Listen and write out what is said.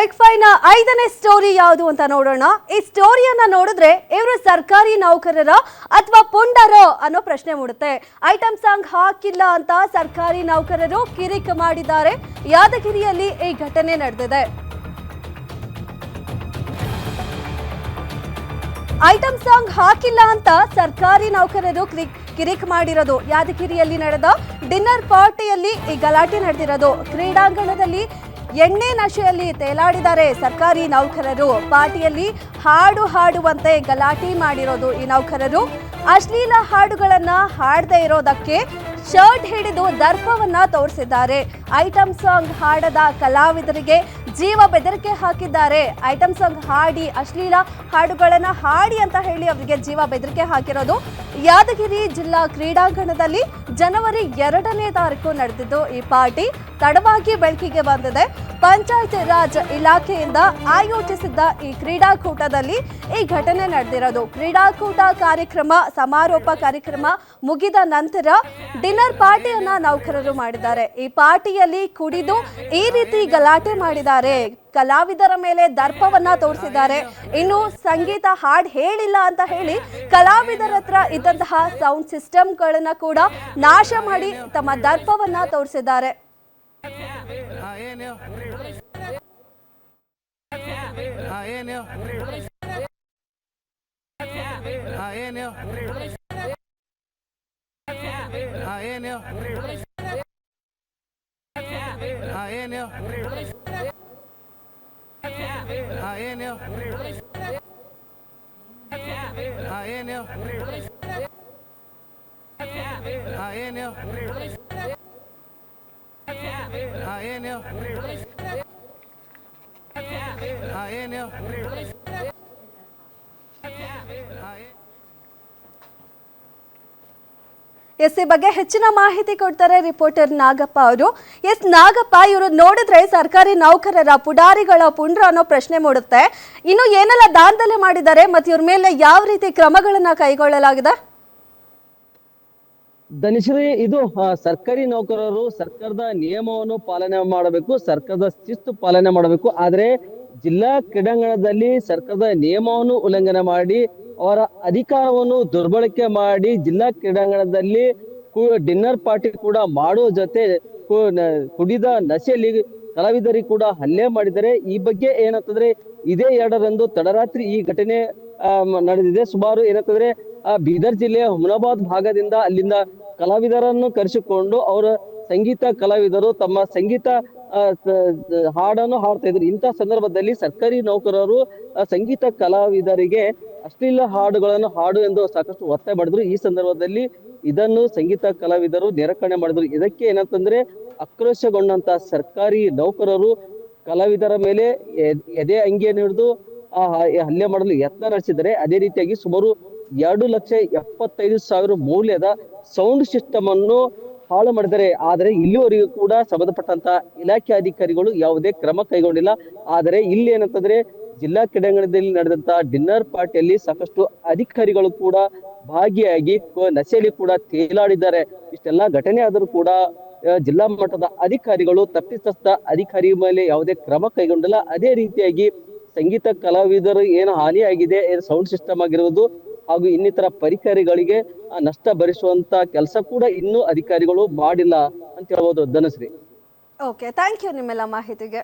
Big fine ಐದನೇ story ಯಾವುದು ಅಂತ ನೋಡೋಣ. ಈ ಸ್ಟೋರಿಯನ್ನ ನೋಡಿದ್ರೆ ಇವರು ಸರ್ಕಾರಿ ನೌಕರರ ಅಥವಾ ಪುಂಡರೋ ಅನ್ನೋ ಪ್ರಶ್ನೆ ಮೂಡುತ್ತೆ. ಐಟಮ್ ಸಾಂಗ್ ಹಾಕಿಲ್ಲ ಅಂತ ಸರ್ಕಾರಿ ನೌಕರರು ಕಿರಿಕ್ ಮಾಡಿದ್ದಾರೆ. ಯಾದಗಿರಿಯಲ್ಲಿ ಈ ಘಟನೆ ನಡೆದಿದೆ. ಐಟಮ್ ಸಾಂಗ್ ಹಾಕಿಲ್ಲ ಅಂತ ಸರ್ಕಾರಿ ನೌಕರರು ಕಿರಿಕ್ ಮಾಡಿರೋದು. ಯಾದಗಿರಿಯಲ್ಲಿ ನಡೆದ ಡಿನ್ನರ್ ಪಾರ್ಟಿಯಲ್ಲಿ ಈ ಗಲಾಟೆ ನಡೆದಿರೋದು. ಕ್ರೀಡಾಂಗಣದಲ್ಲಿ ಎಣ್ಣೆ ನಶೆಯಲ್ಲಿ ತೇಲಾಡಿದ್ದಾರೆ ಸರ್ಕಾರಿ ನೌಕರರು. ಪಾರ್ಟಿಯಲ್ಲಿ ಹಾಡು ಹಾಡುವಂತೆ ಗಲಾಟೆ ಮಾಡಿರೋದು ಈ ನೌಕರರು. ಅಶ್ಲೀಲ ಹಾಡುಗಳನ್ನ ಹಾಡದೇ ಇರೋದಕ್ಕೆ ಶರ್ಟ್ ಹಿಡಿದು ದರ್ಪವನ್ನ ತೋರಿಸಿದ್ದಾರೆ. ಐಟಮ್ ಸಾಂಗ್ ಹಾಡದ ಕಲಾವಿದರಿಗೆ ಜೀವ ಬೆದರಿಕೆ ಹಾಕಿದ್ದಾರೆ. ಐಟಮ್ ಸಾಂಗ್ ಹಾಡಿ ಅಶ್ಲೀಲ ಹಾಡುಗಳನ್ನ ಹಾಡಿ ಅಂತ ಹೇಳಿ ಅವರಿಗೆ ಜೀವ ಬೆದರಿಕೆ ಹಾಕಿರೋದು. ಯಾದಗಿರಿ ಜಿಲ್ಲಾ ಕ್ರೀಡಾಂಗಣದಲ್ಲಿ ಜನವರಿ ಎರಡನೇ ತಾರೀಕು ನಡೆದಿದ್ದು ಈ ಪಾರ್ಟಿ ತಡವಾಗಿ ಬೆಳಕಿಗೆ ಬಂದಿದೆ. ಪಂಚಾಯತ್ ರಾಜ್ ಇಲಾಖೆಯಿಂದ ಆಯೋಜಿಸಿದ್ದ ಈ ಕ್ರೀಡಾಕೂಟದಲ್ಲಿ ಈ ಘಟನೆ ನಡೆದಿರೋದು. ಕ್ರೀಡಾಕೂಟ ಕಾರ್ಯಕ್ರಮ, ಸಮಾರೋಪ ಕಾರ್ಯಕ್ರಮ ಮುಗಿದ ನಂತರ ಡಿನ್ನರ್ ಪಾರ್ಟಿಯನ್ನ ನೌಕರರು ಮಾಡಿದ್ದಾರೆ. ಈ ಪಾರ್ಟಿಯಲ್ಲಿ ಕುಡಿದು ಈ ರೀತಿ ಗಲಾಟೆ ಮಾಡಿದ್ದಾರೆ. ಕಲಾವಿದರ ಮೇಲೆ ದರ್ಪವನ್ನ ತೋರಿಸಿದ್ದಾರೆ. ಇನ್ನು ಸಂಗೀತ ಹಾಡ್ ಹೇಳಿಲ್ಲ ಅಂತ ಹೇಳಿ ಕಲಾವಿದರ ಹತ್ರ ಇದ್ದಂತಹ ಸೌಂಡ್ ಸಿಸ್ಟಮ್ಗಳನ್ನ ಕೂಡ ನಾಶ ಮಾಡಿ ತಮ್ಮ ದರ್ಪವನ್ನ ತೋರಿಸಿದ್ದಾರೆ. ಹಾ I in there. I in there. I in there. I in there. I in there. I in there. Yes ಈ ಬಗ್ಗೆ ಹೆಚ್ಚಿನ ಮಾಹಿತಿ ಕೊಡ್ತಾರೆ ರಿಪೋರ್ಟರ್ ನಾಗಪ್ಪ ಅವರು. ಎಸ್, ನಾಗಪ್ಪ, ಇವರು ನೋಡಿದ್ರೆ ಸರ್ಕಾರಿ ನೌಕರರ ಪುಡಾರಿಗಳ ಪುಂಡ್ರ ಅನ್ನೋ ಪ್ರಶ್ನೆ ಮೂಡುತ್ತೆ. ಇನ್ನು ಏನೆಲ್ಲ ದಾಂಧಲೆ ಮಾಡಿದ್ದಾರೆ ಮತ್ತೆ ಇವ್ರ ಮೇಲೆ ಯಾವ ರೀತಿ ಕ್ರಮಗಳನ್ನ ಕೈಗೊಳ್ಳಲಾಗಿದೆ? ಧನಿಶ್ರೀ, ಇದು ಸರ್ಕಾರಿ ನೌಕರರು ಸರ್ಕಾರದ ನಿಯಮವನ್ನು ಪಾಲನೆ ಮಾಡಬೇಕು, ಸರ್ಕಾರದ ಶಿಸ್ತು ಪಾಲನೆ ಮಾಡಬೇಕು. ಆದ್ರೆ ಜಿಲ್ಲಾ ಕ್ರೀಡಾಂಗಣದಲ್ಲಿ ಸರ್ಕಾರದ ನಿಯಮವನ್ನು ಉಲ್ಲಂಘನೆ ಮಾಡಿ ಅವರ ಅಧಿಕಾರವನ್ನು ದುರ್ಬಳಕೆ ಮಾಡಿ ಜಿಲ್ಲಾ ಕ್ರೀಡಾಂಗಣದಲ್ಲಿ ಡಿನ್ನರ್ ಪಾರ್ಟಿ ಕೂಡ ಮಾಡುವ ಜೊತೆ ಕುಡಿದ ನಶೆಯಲ್ಲಿ ಕಲಾವಿದರಿಗೆ ಕೂಡ ಹಲ್ಲೆ ಮಾಡಿದರೆ ಈ ಬಗ್ಗೆ ಏನಂತಂದ್ರೆ ಇದೇ ಎರಡರಂದು ತಡರಾತ್ರಿ ಈ ಘಟನೆ ನಡೆದಿದೆ. ಸುಮಾರು ಏನಂತಂದ್ರೆ ಆ, ಬೀದರ್ ಜಿಲ್ಲೆಯ ಹುಮನಾಬಾದ್ ಭಾಗದಿಂದ ಅಲ್ಲಿಂದ ಕಲಾವಿದರನ್ನು ಕರೆಸಿಕೊಂಡು ಅವರ ಸಂಗೀತ ಕಲಾವಿದರು ತಮ್ಮ ಸಂಗೀತ ಹಾಡನ್ನು ಹಾಡ್ತಾ ಇದ್ರು. ಇಂಥ ಸಂದರ್ಭದಲ್ಲಿ ಸರ್ಕಾರಿ ನೌಕರರು ಸಂಗೀತ ಕಲಾವಿದರಿಗೆ ಅಶ್ಲೀಲ ಹಾಡುಗಳನ್ನು ಹಾಡು ಎಂದು ಸಾಕಷ್ಟು ಒತ್ತಾಯ ಮಾಡಿದ್ರು. ಈ ಸಂದರ್ಭದಲ್ಲಿ ಇದನ್ನು ಸಂಗೀತ ಕಲಾವಿದರು ನಿರಾಕರಣೆ ಮಾಡಿದ್ರು. ಇದಕ್ಕೆ ಏನಂತಂದ್ರೆ ಆಕ್ರೋಶಗೊಂಡಂತ ಸರ್ಕಾರಿ ನೌಕರರು ಕಲಾವಿದರ ಮೇಲೆ ಎದೆ ಅಂಗಿಯನ್ನು ಹಿಡಿದು ಆ ಹಲ್ಲೆ ಮಾಡಲು ಯತ್ನ ನಡೆಸಿದರೆ ಅದೇ ರೀತಿಯಾಗಿ ಸುಮಾರು ಎರಡು ಲಕ್ಷ ಎಪ್ಪತ್ತೈದು ಸಾವಿರ ಮೌಲ್ಯದ ಸೌಂಡ್ ಸಿಸ್ಟಮ್ ಅನ್ನು ಹಾಳು ಮಾಡಿದರೆ ಆದರೆ ಇಲ್ಲಿವರೆಗೂ ಕೂಡ ಸಂಬಂಧಪಟ್ಟಂತ ಇಲಾಖೆ ಅಧಿಕಾರಿಗಳು ಯಾವುದೇ ಕ್ರಮ ಕೈಗೊಂಡಿಲ್ಲ. ಆದರೆ ಇಲ್ಲಿ ಏನಂತಂದ್ರೆ ಜಿಲ್ಲಾ ಕ್ರೀಡಾಂಗಣದಲ್ಲಿ ನಡೆದಂತ ಡಿನ್ನರ್ ಪಾರ್ಟಿಯಲ್ಲಿ ಸಾಕಷ್ಟು ಅಧಿಕಾರಿಗಳು ಕೂಡ ಭಾಗಿಯಾಗಿ ನಶೆಯಲ್ಲಿ ಕೂಡ ತೇಲಾಡಿದ್ದಾರೆ. ಇಷ್ಟೆಲ್ಲ ಘಟನೆ ಆದರೂ ಕೂಡ ಜಿಲ್ಲಾ ಮಟ್ಟದ ಅಧಿಕಾರಿಗಳು ತಪ್ಪಿತಸ್ಥ ಅಧಿಕಾರಿ ಮೇಲೆ ಯಾವುದೇ ಕ್ರಮ ಕೈಗೊಂಡಿಲ್ಲ. ಅದೇ ರೀತಿಯಾಗಿ ಸಂಗೀತ, ಕಲಾವಿದರು ಏನು ಹಾನಿಯಾಗಿದೆ, ಏನು ಸೌಂಡ್ ಸಿಸ್ಟಮ್ ಆಗಿರುವುದು ಹಾಗೂ ಇನ್ನಿತರ ಪರಿಕರಗಳಿಗೆ ನಷ್ಟ ಭರಿಸುವಂತ ಕೆಲಸ ಕೂಡ ಇನ್ನೂ ಅಧಿಕಾರಿಗಳು ಮಾಡಿಲ್ಲ ಅಂತ ಹೇಳ್ಬೋದು ಧನಶ್ರೀ. ಓಕೆ ಥ್ಯಾಂಕ್ ಯು ನಿಮ್ಮೆಲ್ಲ ಮಾಹಿತಿಗೆ.